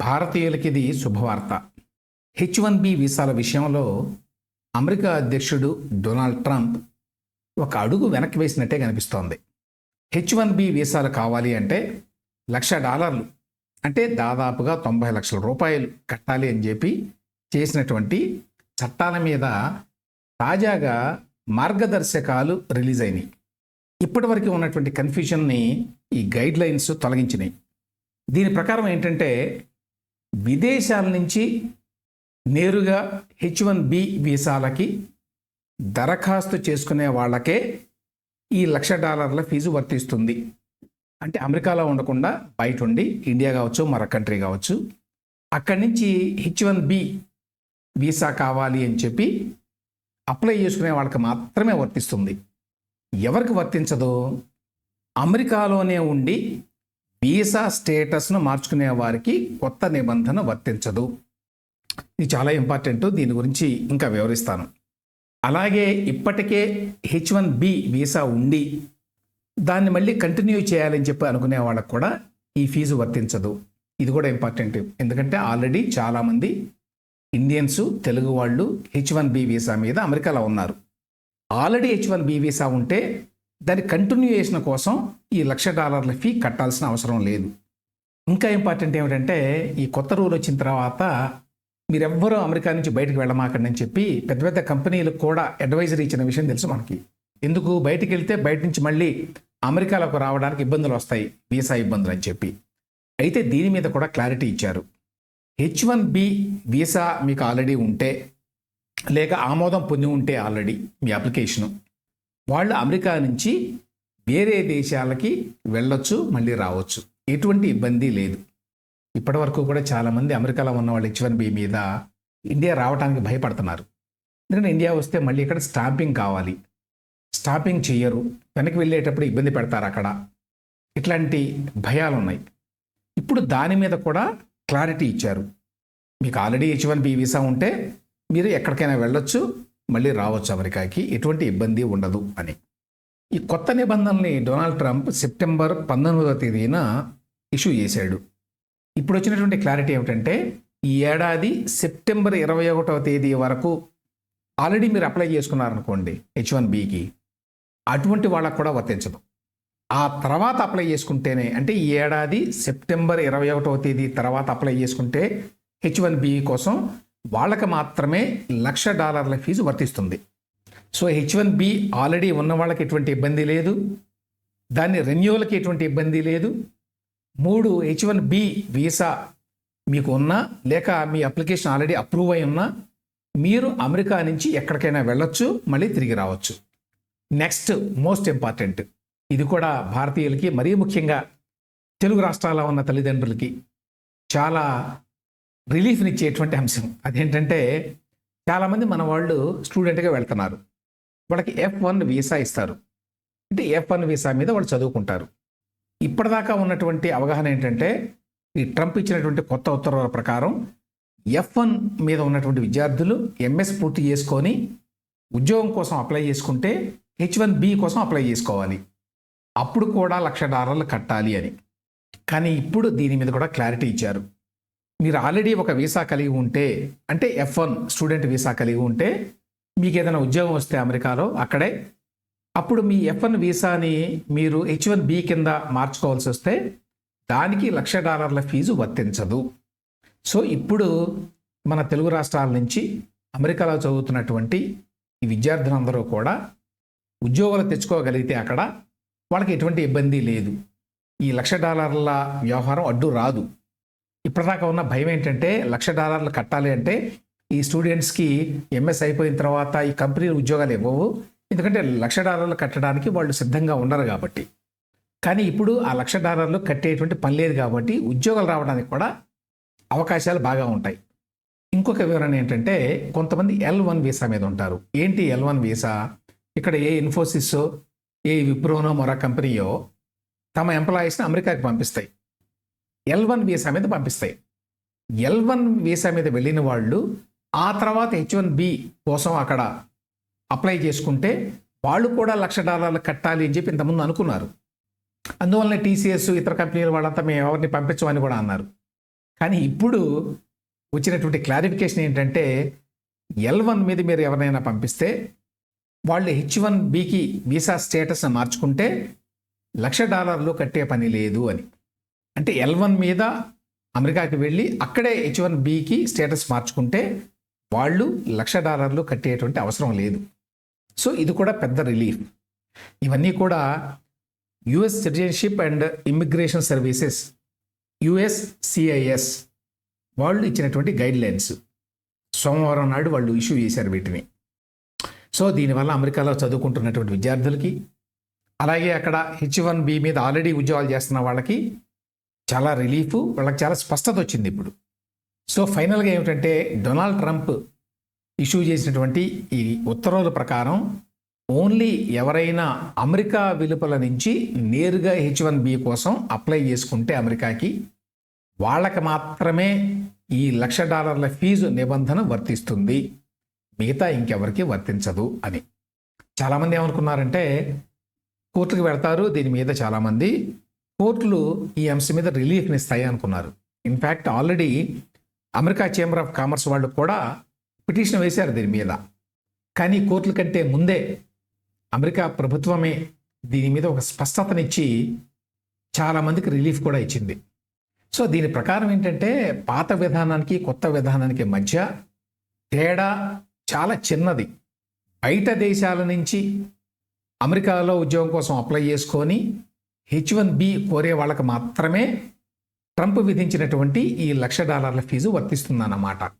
భారతీయులకి ఇది శుభవార్త. H one B వీసాల విషయంలో అమెరికా అధ్యక్షుడు డొనాల్డ్ ట్రంప్ ఒక అడుగు వెనక్కి వేసినట్టే కనిపిస్తోంది. హెచ్ వన్ బి వీసాలు కావాలి అంటే లక్ష డాలర్లు అంటే దాదాపుగా తొంభై లక్షల రూపాయలు కట్టాలి అని చెప్పి చేసినటువంటి చట్టాల మీద తాజాగా మార్గదర్శకాలు రిలీజ్ అయినాయి. ఇప్పటివరకు ఉన్నటువంటి కన్ఫ్యూజన్ని ఈ గైడ్ లైన్స్ తొలగించినాయి. దీని ప్రకారం ఏంటంటే విదేశాల నుంచి నేరుగా హెచ్ వన్ బి వీసాలకి దరఖాస్తు చేసుకునే వాళ్ళకే ఈ లక్ష డాలర్ల ఫీజు వర్తిస్తుంది. అంటే అమెరికాలో ఉండకుండా బయట ఉండి ఇండియా కావచ్చు మరొక కంట్రీ కావచ్చు అక్కడి నుంచి హెచ్ వన్ బి వీసా కావాలి అని చెప్పి అప్లై చేసుకునే వాళ్ళకి మాత్రమే వర్తిస్తుంది. ఎవరికి వర్తించదు? అమెరికాలోనే ఉండి వీసా స్టేటస్ను మార్చుకునే వారికి కొత్త నిబంధన వర్తించదు. ఇది చాలా ఇంపార్టెంట్. దీని గురించి ఇంకా వివరిస్తాను. అలాగే ఇప్పటికే హెచ్ వన్ బి వీసా ఉండి దాన్ని మళ్ళీ కంటిన్యూ చేయాలని చెప్పి అనుకునే వాళ్ళకు కూడా ఈ ఫీజు వర్తించదు. ఇది కూడా ఇంపార్టెంట్. ఎందుకంటే ఆల్రెడీ చాలామంది ఇండియన్స్ తెలుగు వాళ్ళు హెచ్ వన్ బి వీసా మీద అమెరికాలో ఉన్నారు. Already H one B visa ఉంటే దాని కంటిన్యూయేషన్ కోసం ఈ లక్ష డాలర్ల ఫీ కట్టాల్సిన అవసరం లేదు. ఇంకా ఇంపార్టెంట్ ఏమిటంటే ఈ కొత్త రూల్ వచ్చిన తర్వాత మీరెవ్వరూ అమెరికా నుంచి బయటకు వెళ్ళమాకండి అని చెప్పి పెద్ద పెద్ద కంపెనీలకు కూడా అడ్వైజరీ ఇచ్చిన విషయం తెలుసు మనకి. ఎందుకు? బయటికి వెళ్తే బయట నుంచి మళ్ళీ అమెరికాలోకి రావడానికి ఇబ్బందులు వస్తాయి వీసా ఇబ్బందులు అని చెప్పి. అయితే దీని మీద కూడా క్లారిటీ ఇచ్చారు. హెచ్ వన్ బి వీసా మీకు ఆల్రెడీ ఉంటే లేక ఆమోదం పొంది ఉంటే ఆల్రెడీ మీ అప్లికేషను వాళ్ళు అమెరికా నుంచి వేరే దేశాలకి వెళ్ళొచ్చు మళ్ళీ రావచ్చు. ఎటువంటి ఇబ్బంది లేదు. ఇప్పటివరకు కూడా చాలామంది అమెరికాలో ఉన్న వాళ్ళు హెచ్ వన్ బి మీద ఇండియా రావడానికి భయపడుతున్నారు. ఎందుకంటే ఇండియా వస్తే మళ్ళీ ఇక్కడ స్టాంపింగ్ కావాలి. స్టాంపింగ్ చెయ్యరు. వెనక్కి వెళ్ళేటప్పుడు ఇబ్బంది పెడతారు అక్కడ. ఇట్లాంటి భయాలు ఉన్నాయి ఇప్పుడు దాని మీద కూడా క్లారిటీ ఇచ్చారు. మీకు already H one B visa ఉంటే మీరు ఎక్కడికైనా వెళ్ళొచ్చు. మళ్ళీ రావచ్చు అమెరికాకి. ఎటువంటి ఇబ్బంది ఉండదు అని. ఈ కొత్త నిబంధనల్ని డొనాల్డ్ ట్రంప్ సెప్టెంబర్ పంతొమ్మిదవ తేదీన ఇష్యూ చేశాడు. ఇప్పుడు వచ్చినటువంటి క్లారిటీ ఏమిటంటే ఈ ఏడాది సెప్టెంబర్ ఇరవై ఒకటవ తేదీ వరకు ఆల్రెడీ మీరు అప్లై చేసుకున్నారనుకోండి హెచ్ వన్ బికి. అటువంటి వాళ్ళకు కూడా వర్తించదు. ఆ తర్వాత అప్లై చేసుకుంటేనే అంటే ఈ ఏడాది సెప్టెంబర్ ఇరవై ఒకటవ తేదీ తర్వాత అప్లై చేసుకుంటే హెచ్ వన్ బి కోసం వాళ్ళకి మాత్రమే లక్ష డాలర్ల ఫీజు వర్తిస్తుంది. So H one B already ఉన్న వాళ్ళకి ఎటువంటి ఇబ్బంది లేదు. దాన్ని రెన్యూవల్కి ఎటువంటి ఇబ్బంది లేదు. మూడు హెచ్ వన్ బి వీసా మీకు ఉన్నా లేక మీ అప్లికేషన్ ఆల్రెడీ అప్రూవ్ అయి ఉన్నా మీరు అమెరికా నుంచి ఎక్కడికైనా వెళ్ళొచ్చు మళ్ళీ తిరిగి రావచ్చు. నెక్స్ట్ మోస్ట్ ఇంపార్టెంట్ ఇది కూడా భారతీయులకి మరీ ముఖ్యంగా తెలుగు రాష్ట్రాల్లో ఉన్న తల్లిదండ్రులకి చాలా రిలీఫ్నిచ్చేటువంటి అంశం. అదేంటంటే చాలామంది మన వాళ్ళు స్టూడెంట్గా వెళ్తున్నారు. వాళ్ళకి ఎఫ్ వన్ వీసా ఇస్తారు. అంటే ఎఫ్ వన్ వీసా మీద వాళ్ళు చదువుకుంటారు. ఇప్పటిదాకా ఉన్నటువంటి అవగాహన ఏంటంటే ఈ ట్రంప్ ఇచ్చినటువంటి కొత్త ఉత్తర్వుల ప్రకారం ఎఫ్ వన్ మీద ఉన్నటువంటి విద్యార్థులు ఎంఎస్ పూర్తి చేసుకొని ఉద్యోగం కోసం అప్లై చేసుకుంటే హెచ్ వన్ బి కోసం అప్లై చేసుకోవాలి. అప్పుడు కూడా లక్ష డాలర్లు కట్టాలి అని. కానీ ఇప్పుడు దీని మీద కూడా క్లారిటీ ఇచ్చారు. మీరు ఆల్రెడీ ఒక వీసా కలిగి ఉంటే అంటే ఎఫ్ వన్ స్టూడెంట్ వీసా కలిగి ఉంటే మీకు ఏదైనా ఉద్యోగం వస్తే అమెరికాలో అక్కడే అప్పుడు మీ ఎఫ్ వన్ వీసాని మీరు హెచ్ వన్ బి కింద మార్చుకోవాల్సి వస్తే దానికి లక్ష డాలర్ల ఫీజు వర్తించదు. సో ఇప్పుడు మన తెలుగు రాష్ట్రాల నుంచి అమెరికాలో చదువుతున్నటువంటి ఈ విద్యార్థులందరూ కూడా ఉద్యోగాలు తెచ్చుకోగలిగితే అక్కడ వాళ్ళకి ఎటువంటి ఇబ్బంది లేదు. ఈ లక్ష డాలర్ల వ్యవహారం అడ్డు రాదు. ఇప్పటిదాకా ఉన్న భయం ఏంటంటే లక్ష డాలర్లు కట్టాలి అంటే ఈ స్టూడెంట్స్కి ఎంఎస్ అయిపోయిన తర్వాత ఈ కంపెనీలు ఉద్యోగాలు ఇవ్వవు. ఎందుకంటే లక్ష డాలర్లు కట్టడానికి వాళ్ళు సిద్ధంగా ఉండరు కాబట్టి. కానీ ఇప్పుడు ఆ లక్ష డాలర్లు కట్టేటువంటి పని లేదు కాబట్టి ఉద్యోగాలు రావడానికి కూడా అవకాశాలు బాగా ఉంటాయి. ఇంకొక వివరణ ఏంటంటే కొంతమంది ఎల్ వన్ వీసా మీద ఉంటారు. ఏంటి ఎల్ వన్ వీసా? ఇక్కడ ఏ ఇన్ఫోసిస్ ఏ విప్రోనో మరో కంపెనీయో తమ ఎంప్లాయీస్ని అమెరికాకి పంపిస్తాయి. ఎల్ వన్ వీసా మీద పంపిస్తాయి. ఎల్ వన్ వీసా మీద వెళ్ళిన వాళ్ళు ఆ తర్వాత హెచ్ వన్ బి కోసం అక్కడ అప్లై చేసుకుంటే వాళ్ళు కూడా లక్ష డాలర్లు కట్టాలి అని చెప్పి ఇంతకుముందు అనుకున్నారు. అందువల్ల టీసీఎస్ ఇతర కంపెనీలు వాళ్ళంతా మేము ఎవరిని పంపించమని కూడా అన్నారు. కానీ ఇప్పుడు వచ్చినటువంటి క్లారిఫికేషన్ ఏంటంటే ఎల్ వన్ మీద మీరు ఎవరినైనా పంపిస్తే వాళ్ళు హెచ్ వన్ బీకి వీసా స్టేటస్ను మార్చుకుంటే లక్ష డాలర్లు కట్టే పని లేదు అని. అంటే ఎల్ వన్ మీద అమెరికాకి వెళ్ళి అక్కడే హెచ్ వన్ బికి స్టేటస్ మార్చుకుంటే వాళ్ళు లక్ష డాలర్లు కట్టేటువంటి అవసరం లేదు. సో ఇది కూడా పెద్ద రిలీఫ్. ఇవన్నీ కూడా US citizenship and immigration services USCIS వాళ్ళు ఇచ్చినటువంటి గైడ్ లైన్స్ సోమవారం నాడు వాళ్ళు ఇష్యూ చేశారు వీటిని. సో దీనివల్ల అమెరికాలో చదువుకుంటున్నటువంటి విద్యార్థులకి అలాగే అక్కడ హెచ్ వన్ బి మీద ఆల్రెడీ ఉద్యోగాలు చేస్తున్న వాళ్ళకి చాలా రిలీఫ్ వాళ్ళకి చాలా స్పష్టత వచ్చింది ఇప్పుడు. సో ఫైనల్గా ఏమిటంటే డొనాల్డ్ ట్రంప్ ఇష్యూ చేసినటువంటి ఈ ఉత్తర్వుల ప్రకారం ఓన్లీ ఎవరైనా అమెరికా వెలుపల నుంచి నేరుగా హెచ్ వన్ బి కోసం అప్లై చేసుకుంటే అమెరికాకి వాళ్ళకి మాత్రమే ఈ లక్ష డాలర్ల ఫీజు నిబంధన వర్తిస్తుంది. మిగతా ఇంకెవరికి వర్తించదు అని. చాలామంది ఏమనుకున్నారంటే కోర్టుకు వెళ్తారు దీని మీద చాలామంది కోర్టులు ఈ అంశం మీద రిలీఫ్ని ఇస్తాయి అనుకున్నారు. In fact already America chamber of commerce వాళ్ళు కూడా పిటిషన్ వేశారు దీని మీద. కానీ కోర్టుల కంటే ముందే అమెరికా ప్రభుత్వమే దీని మీద ఒక స్పష్టతనిచ్చి చాలామందికి రిలీఫ్ కూడా ఇచ్చింది. సో దీని ప్రకారం ఏంటంటే పాత విధానానికి కొత్త విధానానికి మధ్య తేడా చాలా చిన్నది. బయట దేశాల నుంచి అమెరికాలో ఉద్యోగం కోసం అప్లై చేసుకొని హెచ్ వన్ బి కోరే వాళ్ళకి మాత్రమే ట్రంప్ విధించినటువంటి ఈ లక్ష డాలర్ల ఫీజు వర్తిస్తుందన్నమాట.